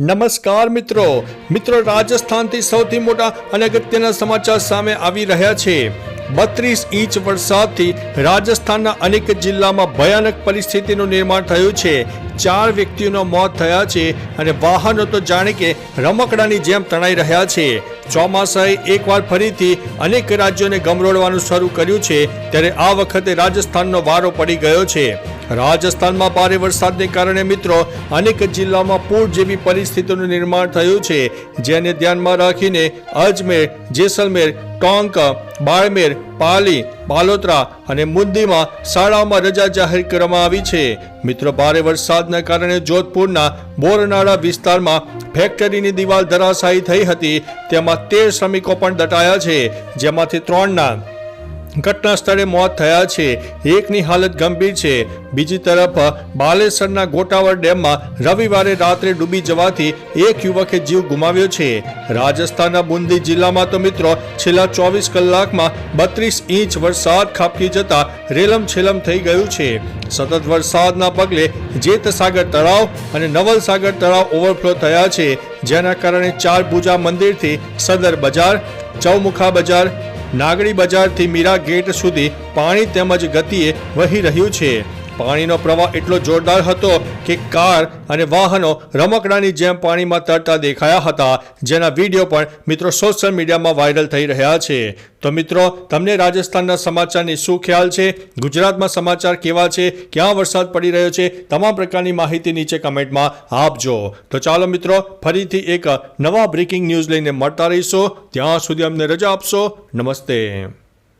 નમસ્કાર મિત્રો. મિત્રો, રાજસ્થાનથી સૌથી મોટા અને અગત્યના સમાચાર સામે આવી રહ્યા છે. બત્રીસ ઇંચ વરસાદથી રાજસ્થાનના અનેક જિલ્લામાં ભયાનક પરિસ્થિતિનું નિર્માણ થયું છે. ચાર વ્યક્તિઓના મોત થયા છે અને વાહનો તો જાણે કે રમકડાની જેમ તણાઈ રહ્યા છે. ચોમાસાએ એકવાર ફરીથી અનેક રાજ્યોને ગમરોડવાનું શરૂ કર્યું છે, ત્યારે આ વખતે રાજસ્થાનનો વારો પડી ગયો છે. રાજસ્થાનમાં ભારે વરસાદને કારણે મિત્રો અનેક જિલ્લામાં પૂર જેવી પરિસ્થિતિનું નિર્માણ થયું છે. જેને ધ્યાનમાં રાખીને અજમેર, જેસલમેર ટોંક બાળમેર પાલી, બાલોતરા અને મુંદીમાં શાળાઓમાં રજા જાહેર કરવામાં આવી છે. મિત્રો, ભારે વરસાદના કારણે જોધપુરના બોરનાળા વિસ્તારમાં ફેક્ટરીની દિવાલ ધરાશાયી થઈ હતી. તેમાં તેર શ્રમિકો પણ દટાયા છે. જેમાંથી ત્રણના ઘટના સ્થળે મોત થયા છે. એકની હાલત ગંભીર છે. બીજી તરફ, બાલેસરના ગોટાવર ડેમમાં રવિવારે રાત્રે ડૂબી જવાથી એક યુવકે જીવ ગુમાવ્યો છે. રાજસ્થાનના બુંદી જિલ્લામાં તો મિત્રો, છેલ્લા ચોવીસ કલાકમાં બત્રીસ ઇંચ વરસાદ ખાબકી જતા રેલમ છેલમ થઈ ગયું છે. સતત વરસાદના પગલે જેતસાગર તળાવ અને નવલસાગર તળાવ ઓવરફ્લો થયા છે. જેના કારણે ચાર પૂજા મંદિરથી સદર બજાર, ચૌમુખા બજાર નાગડી બજારથી મીરા ગેટ સુધી પાણી તેમજ ગતિએ વહી રહ્યું છે. પાણીનો પ્રવાહ એટલો જોરદાર હતો કે કાર અને વાહનો રમકડાની જેમ પાણીમાં તરતા દેખાયા હતા, જેના વીડિયો પણ મિત્રો સોશિયલ મીડિયામાં વાયરલ થઈ રહ્યા છે. તો મિત્રો, તમને રાજસ્થાનના સમાચારની શું ખ્યાલ છે? ગુજરાતમાં સમાચાર કેવા છે? ક્યાં વરસાદ પડી રહ્યો છે? તમામ પ્રકારની માહિતી નીચે કમેન્ટમાં આપજો. તો ચાલો મિત્રો, ફરીથી એક નવા બ્રેકિંગ ન્યૂઝ લઈને મળતા રહીશો. ત્યાં સુધી અમને રજા આપશો. નમસ્તે.